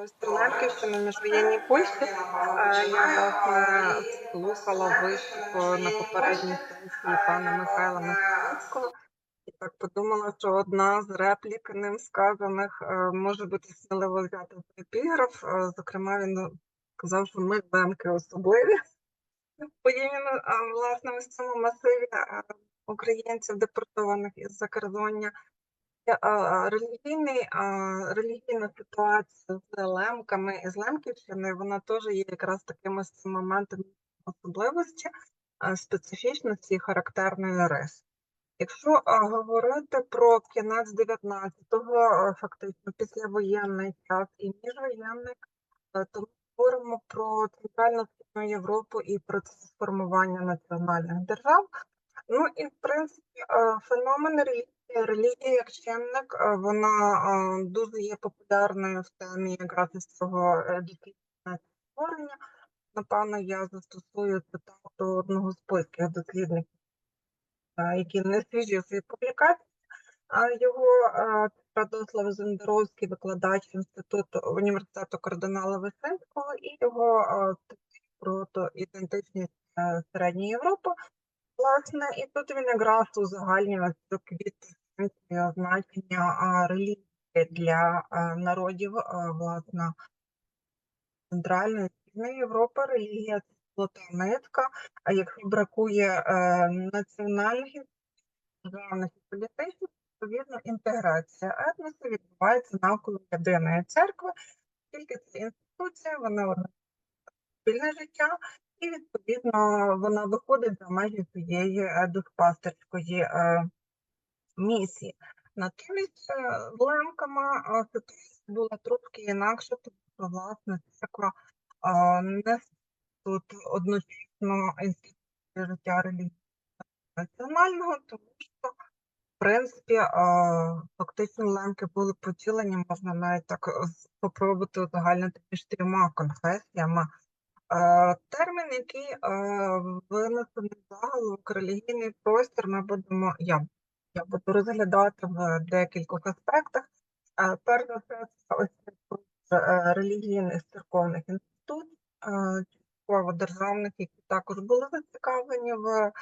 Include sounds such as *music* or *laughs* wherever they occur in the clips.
Простір Лемківщини, міжвоєнній Польщі. Я власне слухала виступ на попередній сесії пана Михайла Михайлівського і так подумала, що одна з реплік ним сказаних е, може бути сміливо взята в епіграф. Е, Зокрема, він казав, що ми лемки особливі. Порівняно е, власне в цьому масиві українців, депортованих із закордоння. Е, Релігійний, релігійна ситуація з лемками і з Лемківщиною, вона теж є якраз такими моментом особливості, специфічності і характерної риси. Якщо говорити про кінець 19-го, фактично післявоєнний час і міжвоєнний, е, то ми говоримо про Центральну Східну Європу і процес формування національних держав. Ну і в принципі е, феномен релігії, релігія як чинник, е, вона е, дуже є популярною в темі якраз із цього е, створення. Напевно, я застосую цитату одного з польських дослідників, який не свіжі у своїй публікації. Його Радослав Зендеровський, викладач інституту університету кардинала Висенського, і його про ідентичність середньої Європи. Власне, і тут він якраз узагальнює квітесенцію значення релігії для народів, власне, Центральної Східної Європи. Релігія це золота нитка, а якщо бракує національних державних і політичних, відповідно, інтеграція етносу відбувається навколо єдиної церкви, тільки це інституція, вона спільне життя, і відповідно вона виходить за межі своєї е, духпастерської е, місії. Натомість е, з лемками е, ситуація була трошки інакша, тому що власне церква е, не тут одночасно інституція життя релігії національного, тому що в принципі е, фактично лемки були поділені, можна навіть так е, попробувати узагальнити між трьома конфесіями. Е, Термін, який е, винесений в заголовок релігійний простір, ми будемо, я, я буду розглядати в декількох аспектах. Е, Перш за все, е, релігійних церковних інституцій, е, частково державних, які також були зацікавлені в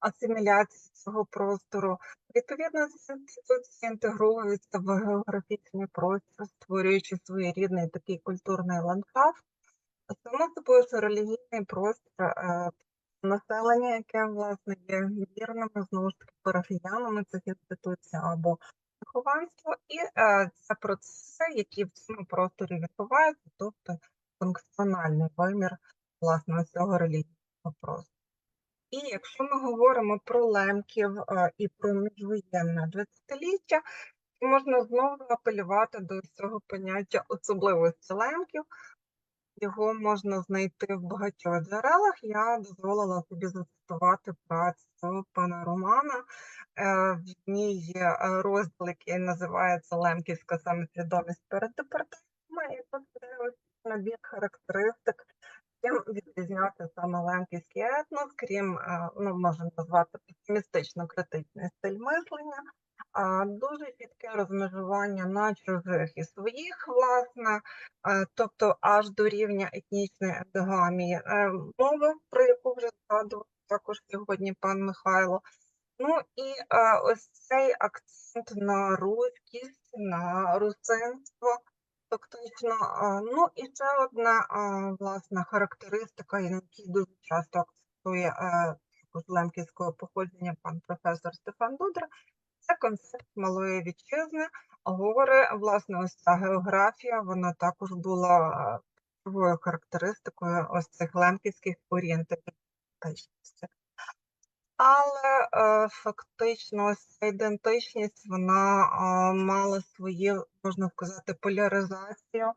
асиміляції цього простору. Відповідно, ці інституції інтегруються в географічний простір, створюючи своєрідний такий культурний ландшафт. Само собою, що релігійний простір населення, яке власне є вірними, знову ж таки, парафіянами цих інституцій або вихованство, і е, це процеси, які в цьому просторі відбуваються, тобто функціональний вимір власне цього релігійного простору. І якщо ми говоримо про лемків е, і про міжвоєнне двадцятиліття, можна знову апелювати до цього поняття особливості лемків. Його можна знайти в багатьох джерелах. Я дозволила собі зацитувати працю пана Романа. Е, В ній є е, розділ, який називається Лемківська самосвідомість перед департаментами, і тут є набір характеристик, чим відрізняти саме лемківський етнос, крім, е, ну, можемо назвати песимістично-критичний стиль мислення, дуже чітке розмежування на чужих і своїх, власне, е, тобто аж до рівня етнічної ендогамії, Е, мова, про яку вже згадував також сьогодні пан Михайло. Ну і е, ось цей акцент на руськість, на русинство, фактично. Ну і ще одна власна характеристика, на якій дуже часто акцентує також лемківського походження пан професор Стефан Дудра, це концепт малої вітчизни. Говорить, власне, ось ця географія, вона також була е, характеристикою ось цих лемківських орієнтивів. Але е, фактично ось ця ідентичність вона е, мала свою, можна сказати, поляризацію,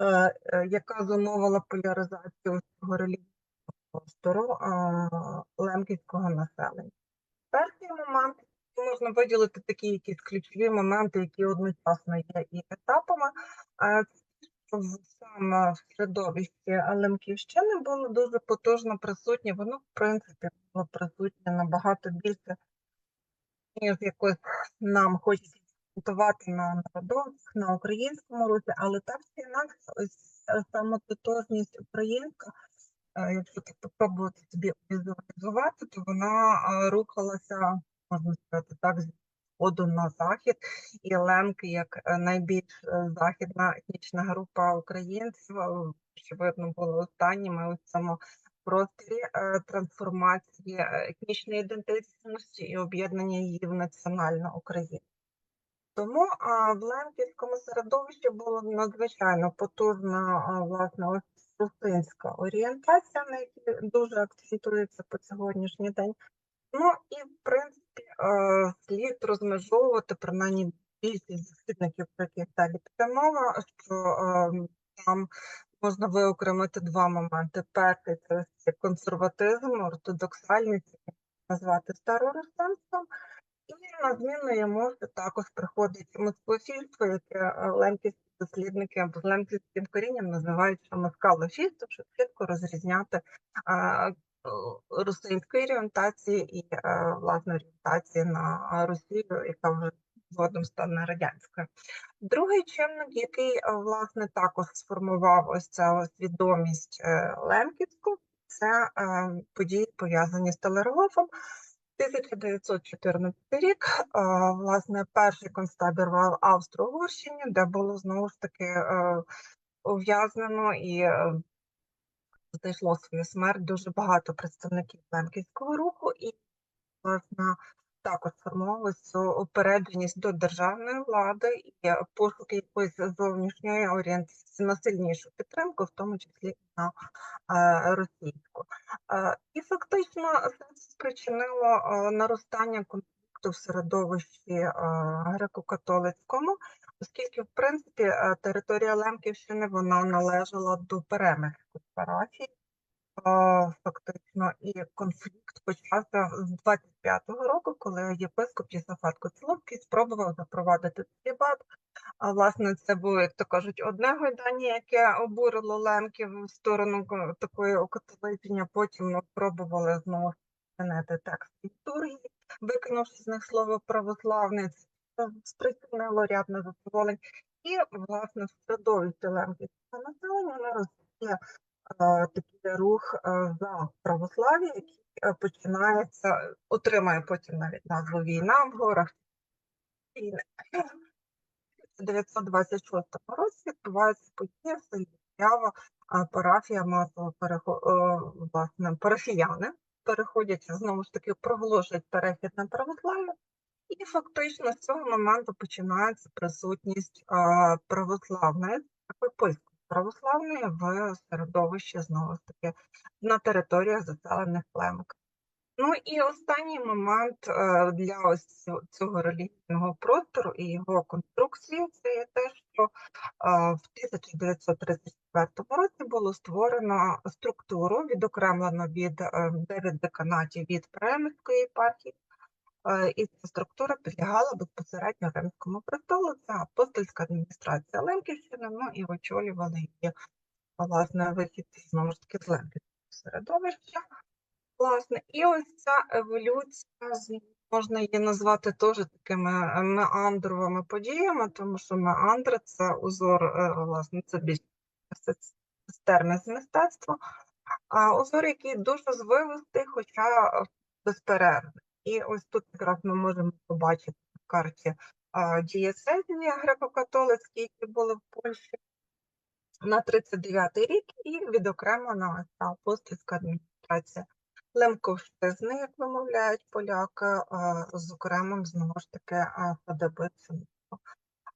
е, е, яка зумовила поляризацію цього релігійного простору е, лемківського населення. Перший момент можна виділити такі якісь ключові моменти, які одночасно є і етапами. Саме в середовищі Лемківщини було дуже потужно присутнє. Воно, в принципі, було присутнє набагато більше, ніж якось нам хочеться акцентувати на народовцях, на українському русі, але так чи інакше, ось е, тотожність українська, е, якщо так попробувати собі візуалізувати, то вона е, рухалася, можна сказати, так, з на захід, і лемки, як е, найбільш е, західна етнічна група українців, е, очевидно, були останніми у цьому просторі трансформації етнічної ідентичності і об'єднання її в національну Україну. Тому в лемківському середовищі була надзвичайно потужна власне русинська орієнтація, на якій дуже акцентується по сьогоднішній день. Ну і в принципі слід розмежовувати принаймні більшість дослідників, про яких далі піде мова, що е, там можна виокремити два моменти. Перший це консерватизм, ортодоксальність, назвати старорусинством. І на зміну йому також приходить москвофільство, яке е, лемківські дослідники або з лемківським корінням називають москалофільство, щоб чітко розрізняти е, русинської орієнтації і е, власне орієнтації на е, Росію, яка вже згодом стане радянською. Другий чинник, який власне також сформував ось цю свідомість лемківську, це е, події пов'язані з Телергофом. 1914 рік, е, власне, перший концтабір в Австро-Угорщині, де було знову ж таки е, ув'язнено і знайшло свою смерть дуже багато представників лемківського руху, і власне також сформувалася цю упередженість до державної влади і пошук якоїсь зовнішньої орієнтації на сильнішу підтримку, в тому числі на е, російську. Е, І фактично це спричинило е, наростання конфлікту в середовищі греко-католицькому, оскільки, в принципі, е, територія Лемківщини вона належала до перемирської парафії. Е, Фактично, і конфлікт почався з 25-го року, коли єпископ Єсафат Коцеловський спробував запровадити целібат. А власне, це було, як то кажуть, одне гойдання, яке обурило лемків в сторону такої окатоличення. Потім ну, пробували знову змінити текст літургії, викинувши з них слово православне. Спричинило ряд незадоволень. І, власне, в середовищі лемківського населення не розвитку е, такий рух е, за православ'я, який е, починається, отримає потім навіть назву війна в горах. В 1926 році відбувається подія в селі Ява, парафія масово перехо... власне, парафіяни переходять знову ж таки проголошують перехід на православ'я. І фактично з цього моменту починається присутність православної польської православної в середовищі знову ж таки на територіях заселених племок. Ну і останній момент е, для ось цього релігійного простору і його конструкції це є те, що е, в 1934 році було створено структуру, відокремлено від е, дев'ять деканатів від Премської єпархії, і ця структура підлягала безпосередньо Римському престолу. Це апостольська адміністрація Лемківщини, ну і очолювали її, власне, вихідці, знову ж таки, з Лемківського середовища. Власне, і ось ця еволюція, можна її назвати теж такими е, меандровими подіями, тому що меандри – це узор, е, власне, це більш системне з мистецтва, а узор, який дуже звивистий, хоча е, безперервний. І ось тут якраз ми можемо побачити на карті дієцезії греко-католицькі, які були в Польщі на 39-й рік, і відокремлена апостольська адміністрація. Лемковщизни, як вимовляють поляки, з окремим, знову ж таки.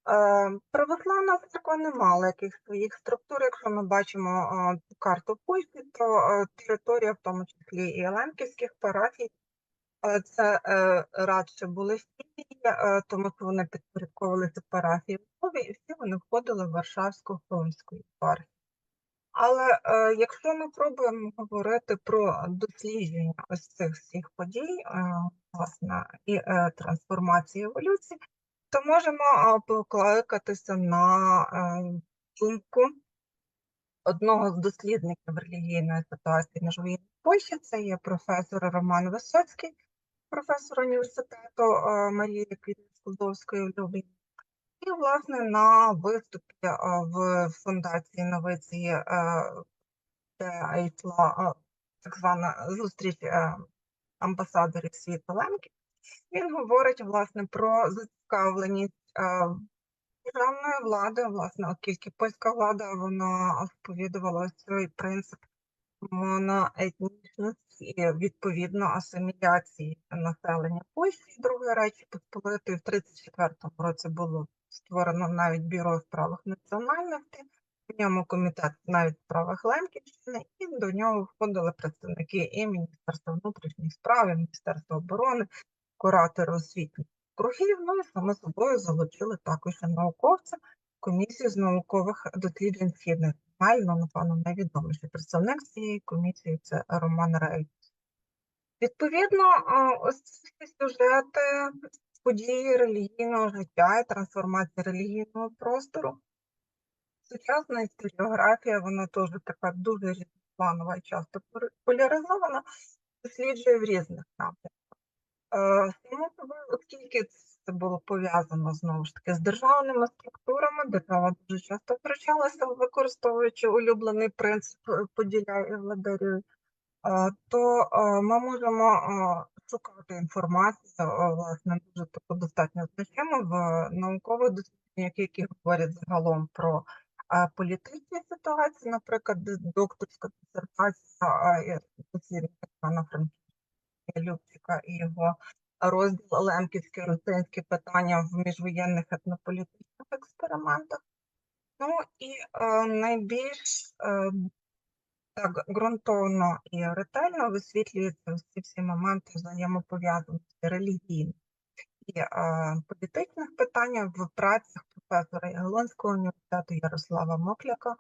Е, Православна церква не мала яких своїх структур. Якщо ми бачимо карту Польщі, то територія, в тому числі і лемківських парафій, це е, радше були філії, е, тому що вони підпорядковувалися парафії Львові, і всі вони входили в Варшавську Хромську єпархію. Але е, якщо ми пробуємо говорити про дослідження ось цих всіх подій, е, власне, і е, трансформації еволюції, то можемо покликатися на е, думку одного з дослідників релігійної ситуації на жовій Польщі. Це є професор Роман Висоцький, професор університету е, Марії в Любліні. І, власне, на виступі е, в фундації Новиці е, де йшла так звана зустріч амбасадорів світу Лемків, він говорить власне про зацікавленість державної влади, власне, оскільки польська влада вона сповідувала цей принцип моноетнічності відповідно асиміляції населення Польщі. Друга речі, Посполитої в 34-му році було створено навіть бюро у справах національності, в ньому комітет навіть в справах Лемківщини, і до нього входили представники і Міністерства внутрішніх справ, і Міністерства оборони, куратори освітніх кругів. Ну і само собою залучили також і науковця комісію з наукових досліджень східних земель. Ну, напевно, найвідоміший представник цієї комісії це Роман Рей. Відповідно, ось ці сюжети події релігійного життя і трансформації релігійного простору. Сучасна історіографія, вона теж така дуже різнопланова і часто поляризована, досліджує в різних напрямках. Е, собою, оскільки це було пов'язано знову ж таки з державними структурами, держава дуже часто втручалася, використовуючи улюблений принцип е, поділяй і е, то е, ми можемо шукати інформацію, власне, дуже таку достатньо значимо в наукових дослідженнях, які говорять загалом про політичні ситуації, наприклад, докторська дисертація Івана Франківська Любчика і його розділ Лемківські русинські питання в міжвоєнних етнополітичних експериментах. Ну і е, найбільш е, так ґрунтовно і ретельно висвітлюються всі всі моменти взаємопов'язаності релігійних і е, політичних питань в працях професора Яглонського університету Ярослава Мокляка,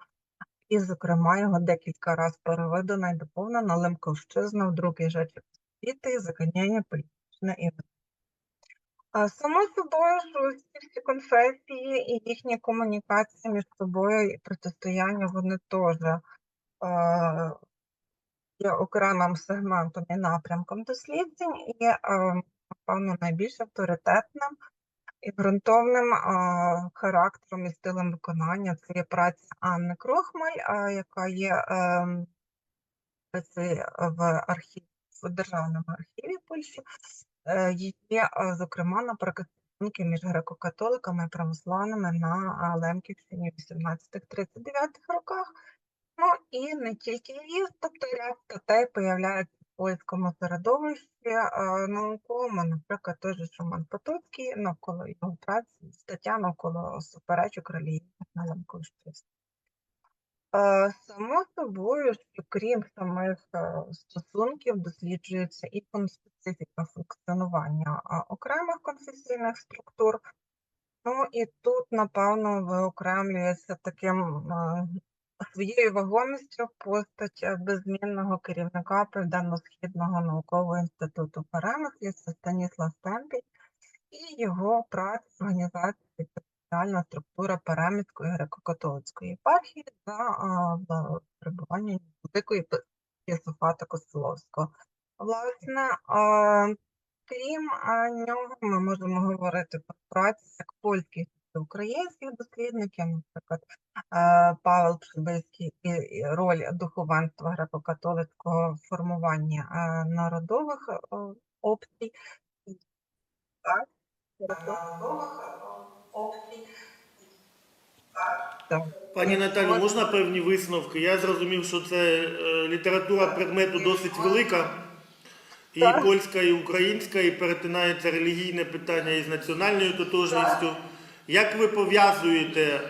і, зокрема, його декілька разів переведена і доповнена Лемковщизна в другій Жечі освіти, і загоняння політичне і а, Само собою, що всі всі конфесії і їхні комунікації між собою і протистояння, вони теж є окремим сегментом і напрямком досліджень, і, напевно, найбільш авторитетним і ґрунтовним характером і стилем виконання це є праця Анни Крохмаль, яка є в архіві в державному архіві Польщі. Е, Є, е, зокрема, наприклад, стосунки між греко-католиками і православними на е, Лемківщині 18-39 роках. Ну і не тільки її, тобто ряд статей появляється в польському середовищі науковому, наприклад, той же Шуман Потоцький навколо його праці, стаття навколо суперечок релігійних на Лемковщині. Е, Само собою, що крім самих е, стосунків, досліджується і конспецифіка функціонування окремих конфесійних структур. Ну і тут, напевно, виокремлюється таким своєю вагомістю постать беззмінного керівника Південно-Східного наукового інституту перемислів Станіслав Стемпій і його праця з організації територіальна структура Переміської греко-католицької єпархії за перебування великої Єсофата Костеловського. Власне, а, крім а, нього, ми можемо говорити про працю як польських і українських дослідників, наприклад, Павел Пшибильський і роль духовенства греко-католицького е, народових опцій. Так, народових. Так. Пані Наталю, можна певні висновки? Я зрозумів, що це е, література предмету досить велика, і Так. польська, і українська, і перетинається релігійне питання із національною тотожністю. Як ви пов'язуєте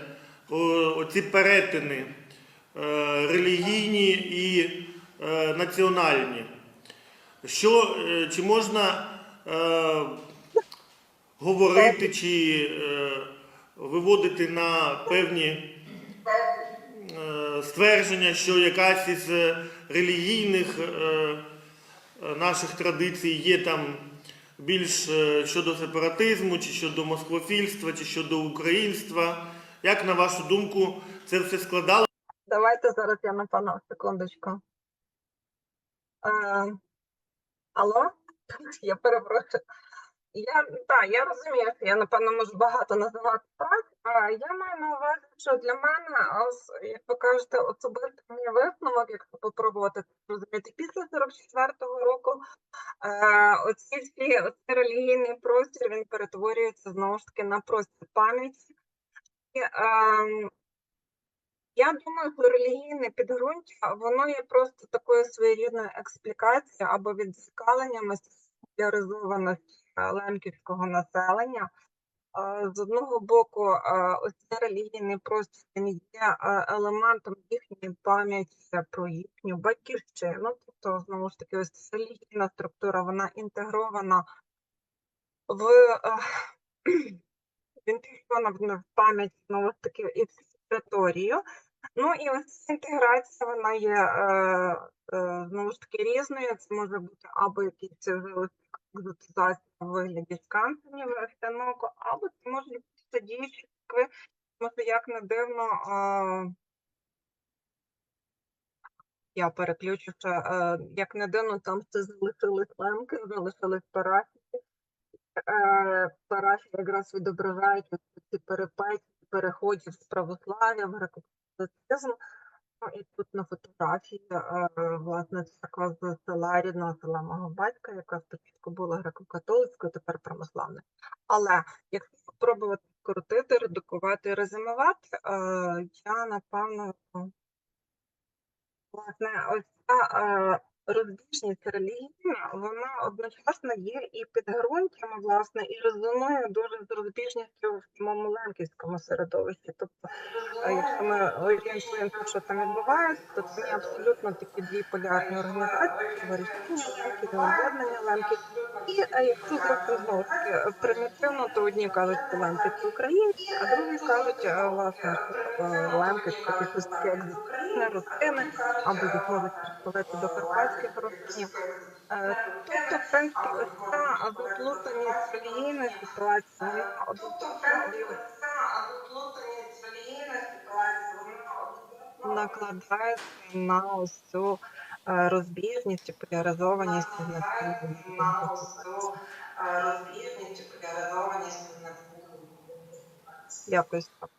оці перетини е, релігійні і е, національні? Що, чи можна говорити чи е, виводити на певні е, ствердження, що якась із релігійних е, наших традицій є там більш щодо сепаратизму, чи щодо москвофільства, чи щодо українства. Як на вашу думку, це все складало? Давайте зараз я напевно секундочку. Е, алло? *laughs* Я перепрошую. Я так, я розумію, що я напевно можу багато називати так. А я маю на увазі, що для мене, ось, як ви кажете, особистий мій висновок, якщо попробувати це зрозуміти, після 44-го року е, оці всі оцей релігійний простір він перетворюється знову ж таки на простір пам'яті. І, ем, я думаю, що релігійне підґрунтя, воно є просто такою своєрідною експлікацією або відзеркаленням секуляризованості е, лемківського населення. З одного боку, ось цей релігійний простір він є елементом їхньої пам'яті про їхню батьківщину. Тобто, знову ж таки, ось релігійна структура, вона інтегрована в, *clears throat* інтегрована в- пам'ять знову ж таки і в територію. Ну і ось ця інтеграція, вона є знову ж таки різною. Це може бути або вже екзотизація у вигляді скансенів Ефтеноко, або це можуть бути діючі церкви, тому що як не дивно, е, я переключу ще, е, як не дивно, там ще залишились лемки, залишились парафії. Е, парафії якраз відображають ці перепеті переходів з православ'я в греко-католицизм. І тут на фотографії, е, власне, церква з села рідного села мого батька, яка спочатку була греко-католицькою, тепер православною. Але якщо спробувати скоротити, редукувати резюмувати, е, я напевно, власне, ось ця розбіжність релігійна, вона одночасно є і підґрунтям, власне, і резонує дуже з розбіжністю в самому лемківському середовищі. Тобто, якщо ми орієнтуємося, що там відбувається, то це абсолютно такі дві полярні організації, товаришіння лемків, об'єднання лемків. І е, якщо зовсім знову таки примітивно, то одні кажуть, що лемки це українці, а другі кажуть, е, власне, що е, лемки це якісь такі екзотичні рослини, або їх можуть до карпатських рослинів. Е, Тобто, в принципі, ось ця заплутаність релігійної ситуації, накладається на ось цю е, розбіжність і поляризованість в національному Якось так.